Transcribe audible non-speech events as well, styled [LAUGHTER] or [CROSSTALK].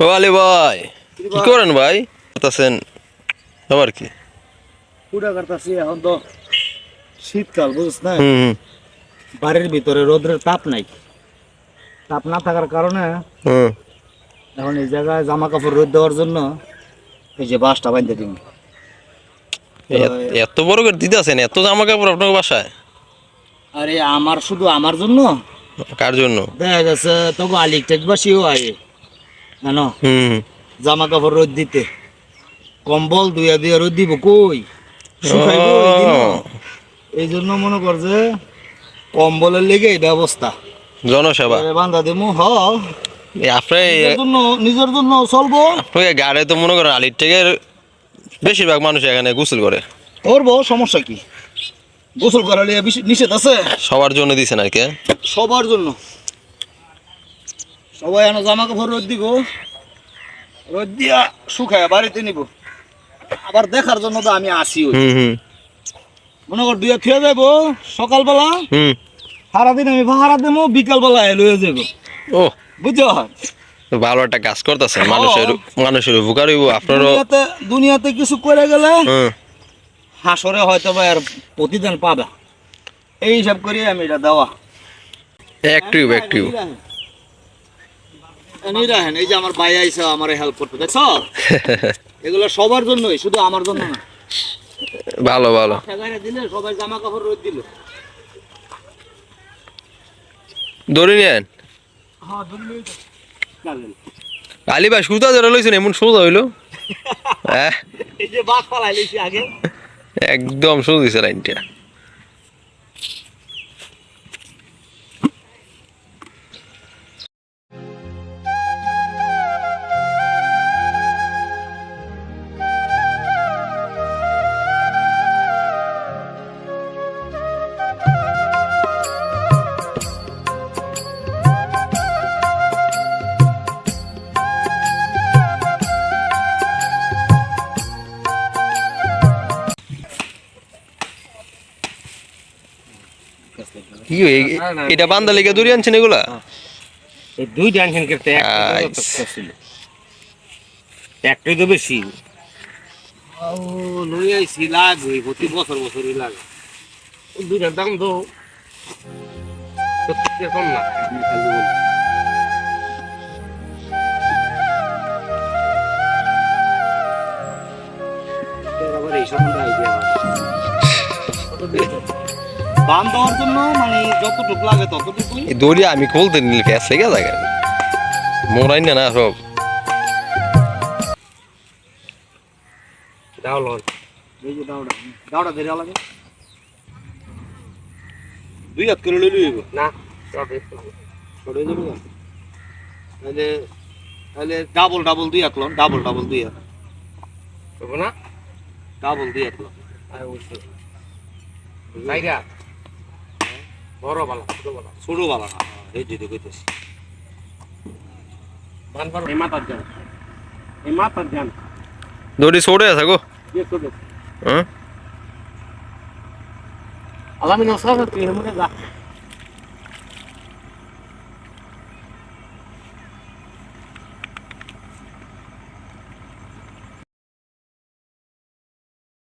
ও আলী ভাই কি করেন ভাই? আছেন আবার কি? পুরা কাটতাছি এখন তো শীতকাল বুঝছ না? বাড়ির ভিতরে রোদ্রের তাপ নাই। তাপ না থাকার কারণে এখন এই জায়গায় জামা কাপড় রোদ দেওয়ার জন্য এই যে বাসটা বাঁধতে দিন। এত- বড় করে দিতে আছেন এত জামা কাপড় আপনার বাসায়? আরে আমার শুধু আমার জন্য? কার জন্য? দেখা গেছে তবু আলিক টেকবাসীও আয়ে। জানো জামা কাপড় রোদ দিতে। কম্বল দুয়া দুয়া রোদ দিব কই? এই জন্য মনে কর যে কম্বলের লেগে এই ব্যবস্থা। জনসেবা। বান্ধা দিমু হ। নিজের জন্য চলবো। গাড়ি তো মনে করেন আলির থেকে বেশিরভাগ মানুষ এখানে গোসল করে। করব সমস্যা কি? গোসল করালে নিষেধ আছে? সবার জন্য আর কি সবার জন্য। সবাই এনে জামা কাপড় রোদ দিব। রোদ দিয়া শুকায় বাড়িতে নিব। আবার দেখার জন্য তো আমি আসি মনে কর দুইয়া খেয়ে যাব সকালবেলা। হুম। সারাদিন আমি ভাড়া দেবো বিকালবেলা লয়ে যাব ও। বুঝছ? ভালো একটা কাজ করতেছেন মানুষের মানুষের উপকার হইব আপনারও। দুনিয়াতে কিছু করে গেলে হাসরে হয়তো বা আর প্রতিদিন পাবে। এই হিসাব করি আমি এটা দেওয়া। একটু একটু এনে রাখেন এই যে আমার ভাই আইসা আমার হেল্প করতে দেখছ? [LAUGHS] এগুলো সবার জন্যই শুধু আমার জন্য না। ভালো ভালো। দিলে সবাই জামা কাপড় রোদ দিল। ধরে। চলেন। আলি ভাই সুতা ধরে লইছেন এমন সোজা হইল? [LAUGHS] হ্যাঁ। একদম সোজা দিছে লাইনটা। কি এটা বান্দা লেগে দড়ি আনছেন এগুলা? এই দুই করতে একটাই তো বেশি। ও লই আইছি লাগবে প্রতি বছর বছরই লাগে। দুইটার দাম তো সত্যি কম না। আবার এই সম্বন্ধে। বান দেওয়ার জন্য মানে যতটুকু লাগে ততটুকুই। এই দড়ি আমি খুলতে নিলে ফ্যাস লেগে থাকে মোরাই না না সব দাও লন। এই যে দাওড়া দাওড়া ধরে লাগে দুই হাত করে লইলি না যাবে তাহলে তাহলে ডাবল ডাবল দুই হাত লন ডাবল ডাবল দুই হাত। না? ডাবল দুই হাত লন। আর বড় বালা ছোট বালা ছোট বালা না এই যদি কইতেছি বান পার এই মাথার যান এই মাথার যান দড়ি ছোট আছে গো। ये ছোট হ্যাঁ? আলামিন ওসাদ তুই হেমনে যা।